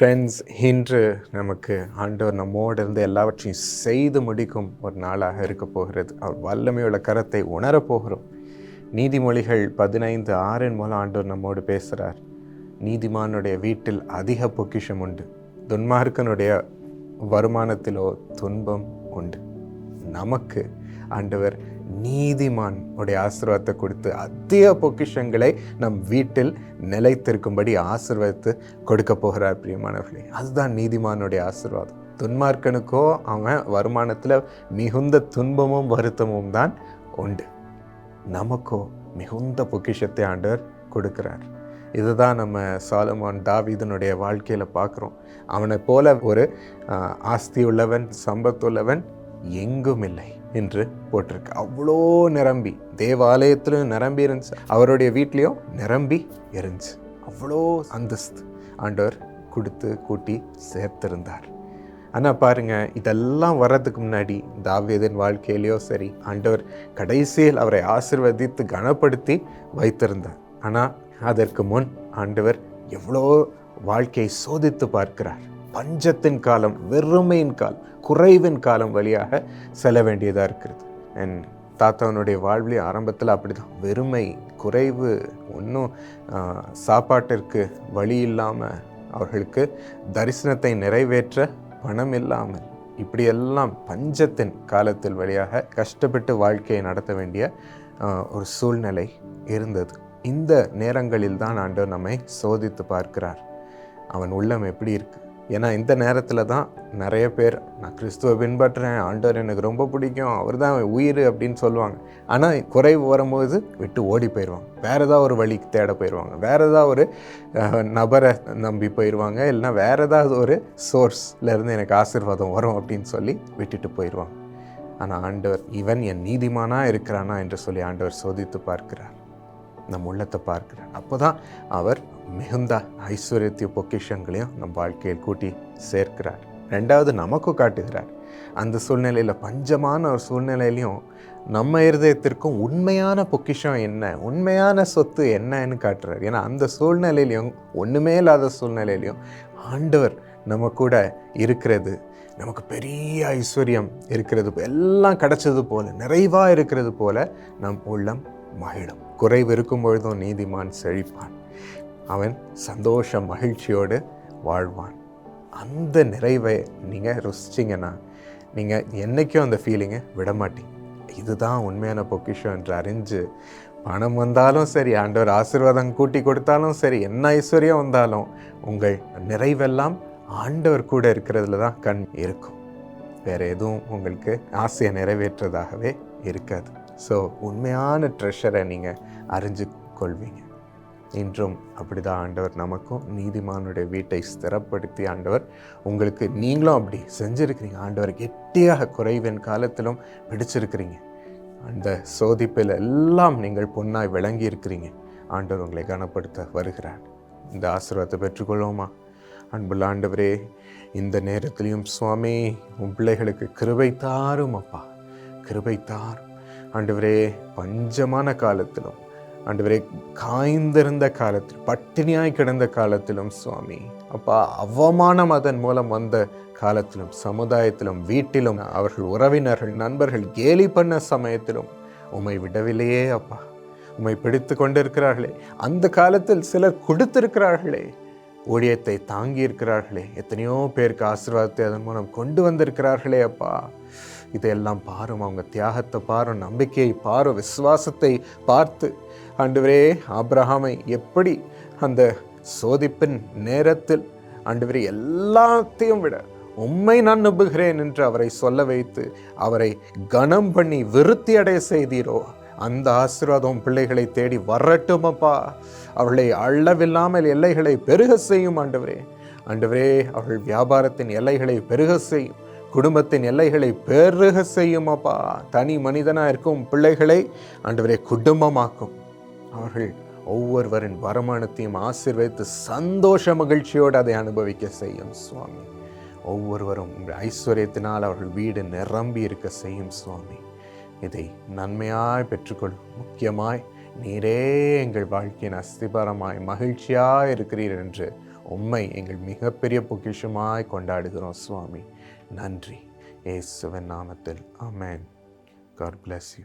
Friends இன்று நமக்கு ஆண்டவர் நம்மோடு இருந்து எல்லாவற்றையும் செய்து முடிக்கும் ஒரு நாளாக இருக்க போகிறது. அவர் வல்லமையுள்ள கரத்தை உணரப் போகிறோம். நீதிமொழிகள் பதினைந்து ஆறின் மூலம் ஆண்டவர் நம்மோடு பேசுகிறார் நீதிமானுடைய வீட்டில் அதிக பொக்கிஷம் உண்டு. துன்மார்க்கனுடைய வருமானத்திலோ துன்பம் உண்டு. நமக்கு ஆண்டவர் நீதிமான் உடைய ஆசீர்வாதத்தை கொடுத்து அதிக பொக்கிஷங்களை நம் வீட்டில் நிலைத்திருக்கும்படி ஆசீர்வாதத்து கொடுக்க போகிறார் பிரியமானவர்களே. அதுதான் நீதிமானுடைய ஆசீர்வாதம். துன்மார்க்கனுக்கோ அவன் வருமானத்தில் மிகுந்த துன்பமும் வருத்தமும் தான் உண்டு. நமக்கோ மிகுந்த பொக்கிஷத்தை ஆண்டவர் கொடுக்கிறார். இதுதான் நம்ம சாலமான் தாவீதனுடைய வாழ்க்கையில் பார்க்குறோம் அவனை போல ஒரு ஆஸ்தி உள்ளவன் சம்பத்துள்ளவன் எங்கும் இல்லை என்று போட்டிருக்கு. அவ்வளோ நிரம்பி. தேவாலயத்திலும் நிரம்பி இருந்துச்சு. அவருடைய வீட்லேயும் நிரம்பி இருந்துச்சு. அவ்வளோ அந்தஸ்து ஆண்டவர் கொடுத்து கூட்டி சேர்த்திருந்தார். ஆனால் பாருங்க இதெல்லாம் வர்றதுக்கு முன்னாடி தாவியதன் வாழ்க்கையிலையோ சரி ஆண்டவர் கடைசியில் அவரை ஆசிர்வதித்து கனப்படுத்தி வைத்திருந்தார். ஆனால் அதற்கு முன் ஆண்டவர் எவ்வளோ வாழ்க்கையை சோதித்து பார்க்கிறார். பஞ்சத்தின் காலம் வெறுமையின் காலம் குறைவின் காலம் வழியாக செல்ல வேண்டியதாக இருக்கிறது. என் தாத்தாவனுடைய வாழ்விலே ஆரம்பத்தில் அப்படிதான். வெறுமை குறைவு ஒன்றும் சாப்பாட்டிற்கு வழி இல்லாமல் அவர்களுக்கு தரிசனத்தை நிறைவேற்ற பணம் இல்லாமல் இப்படியெல்லாம் பஞ்சத்தின் காலத்தில் வழியாக கஷ்டப்பட்டு வாழ்க்கையை நடத்த வேண்டிய ஒரு சூழ்நிலை இருந்தது. இந்த நேரங்களில் தான் ஆண்டவர் நம்மை சோதித்து பார்க்கிறார். அவன் உள்ளம் எப்படி இருக்குது ஏன்னா இந்த நேரத்தில் தான் நிறைய பேர் நான் கிறிஸ்துவை பின்பற்றுறேன் ஆண்டவர் எனக்கு ரொம்ப பிடிக்கும் அவர் தான் உயிர் அப்படின்னு சொல்லுவாங்க. ஆனால் குறைவு வரும்போது விட்டு ஓடி போயிடுவாங்க. வேறு ஏதாவது ஒரு வழி தேட போயிடுவாங்க. வேறு ஏதாவது ஒரு நபரை நம்பி போயிடுவாங்க. இல்லைன்னா வேறு ஏதாவது ஒரு சோர்ஸ்லேருந்து எனக்கு ஆசீர்வாதம் வரும் அப்படின்னு சொல்லி விட்டுட்டு போயிடுவாங்க. ஆனால் ஆண்டவர் இவன் என் நீதிமானாக இருக்கிறானா? என்று சொல்லி ஆண்டவர் சோதித்து பார்க்கிறார். நம் உள்ளத்தை பார்க்கிறார். அப்போ தான் அவர் மிகுந்த ஐஸ்வர்யத்திய பொக்கிஷங்களையும் நம் வாழ்க்கையில் கூட்டி சேர்க்கிறார். ரெண்டாவது நமக்கும் காட்டுகிறார். அந்த சூழ்நிலையில் பஞ்சமான ஒரு சூழ்நிலையிலையும் நம்ம இருதயத்திற்கும் உண்மையான பொக்கிஷம் என்ன உண்மையான சொத்து என்னன்னு காட்டுறார். ஏன்னா அந்த சூழ்நிலையிலையும் ஒன்றுமே இல்லாத சூழ்நிலையிலையும் ஆண்டவர் நம்ம கூட இருக்கிறது. நமக்கு பெரிய ஐஸ்வர்யம் இருக்கிறது. எல்லாம் கிடைச்சது போல நிறைவாக இருக்கிறது போல நம் உள்ளம் மகிழும். குறைவு இருக்கும் பொழுதும் நீதிமான் செழிப்பான். அவன் சந்தோஷ மகிழ்ச்சியோடு வாழ்வான். அந்த நிறைவை நீங்கள் ருசிச்சிங்கன்னா நீங்கள் என்றைக்கும் அந்த ஃபீலிங்கை விடமாட்டீங்க. இதுதான் உண்மையான பொக்கிஷம் என்று அறிஞ்சு பணம் வந்தாலும் சரி ஆண்டவர் ஆசீர்வாதம் கூட்டி கொடுத்தாலும் சரி என்ன ஐஸ்வர்யம் வந்தாலும் உங்கள் நிறைவெல்லாம் ஆண்டவர் கூட இருக்கிறதுல தான் கண் இருக்கும். வேறு எதுவும் உங்களுக்கு ஆசையை நிறைவேற்றதாகவே இருக்காது. ஸோ உண்மையான ட்ரெஷரை நீங்கள் அறிஞ்சு கொள்வீங்க இன்றும் அப்படிதான் ஆண்டவர் நமக்கும் நீதிமானுடைய வீட்டை ஸ்திரப்படுத்தி ஆண்டவர் உங்களுக்கு நீங்களும் அப்படி செஞ்சுருக்கிறீங்க. ஆண்டவர் கெட்டியாக குறைவின் காலத்திலும் பிடிச்சிருக்கிறீங்க. அந்த சோதிப்பில் எல்லாம் நீங்கள் பொன்னாய் விளங்கி இருக்கிறீங்க ஆண்டவர் உங்களை கனப்படுத்த வருகிறார். இந்த ஆசீர்வாதத்தை பெற்றுக்கொள்வோமா? அன்புள்ள ஆண்டவரே இந்த நேரத்திலையும் சுவாமி உன் பிள்ளைகளுக்கு கிருபை தாரும் அப்பா கிருபை தாரும். ஆண்டவரே பஞ்சமான காலத்திலும் ஆண்டவரே காய்ந்திருந்த காலத்தில் பட்டினியாய் கிடந்த காலத்திலும் சுவாமி அப்பா அவமானம் அதன் மூலம் வந்த காலத்திலும் சமுதாயத்திலும் வீட்டிலும் அவர்கள் உறவினர்கள் நண்பர்கள் கேலி பண்ண சமயத்திலும் உம்மை விடவில்லையே அப்பா. உமை பிடித்து கொண்டிருக்கிறார்களே. அந்த காலத்தில் சிலர் கொடுத்திருக்கிறார்களே. ஊழியத்தை தாங்கி இருக்கிறார்களே எத்தனையோ பேருக்கு ஆசீர்வாதத்தை அதன் மூலம் கொண்டு வந்திருக்கிறார்களே அப்பா. இதையெல்லாம் பாரும் அவங்க தியாகத்தை பாரும் நம்பிக்கையை பாரும் விசுவாசத்தை பார்த்து ஆண்டவரே ஆப்ரஹாமை எப்படி அந்த சோதிப்பின் நேரத்தில் ஆண்டவரே எல்லாத்தையும் விட உம்மை நான் நம்புகிறேன் என்று அவரை சொல்ல வைத்து அவரை கனம் பண்ணி விருத்தி அடைய செய்தீரோ அந்த ஆசீர்வாதம் பிள்ளைகளை தேடி வரட்டும் அப்பா. அவளை அளவில்லாமல் எல்லைகளை பெருக செய்யும் ஆண்டவரே. ஆண்டவரே அவள் வியாபாரத்தின் எல்லைகளை பெருக செய்யும். குடும்பத்தின் எல்லைகளை பெருக செய்யும் அப்பா. தனி மனிதனாக இருக்கும் பிள்ளைகளை ஆண்டவரே குடும்பமாக்கும். அவர்கள் ஒவ்வொருவரின் வருமானத்தையும் ஆசீர்வதித்து சந்தோஷ மகிழ்ச்சியோடு அதை அனுபவிக்க செய்யும் சுவாமி. ஒவ்வொருவரும் உங்கள் ஐஸ்வர்யத்தினால் அவர்கள் வீடு நிரம்பி இருக்க செய்யும் சுவாமி. இதை நன்மையாய் பெற்றுக்கொள். முக்கியமாய் நீரே எங்கள் வாழ்க்கையின் அஸ்திபாரமாய் மகிழ்ச்சியாய் இருக்கிறீர் என்று உம்மை எங்கள் மிகப்பெரிய பொக்கிஷமாய் கொண்டாடுகிறோம் சுவாமி. நன்றி. இயேசுவின் நாமத்தில். அமேன் காட் பிளஸ் யூ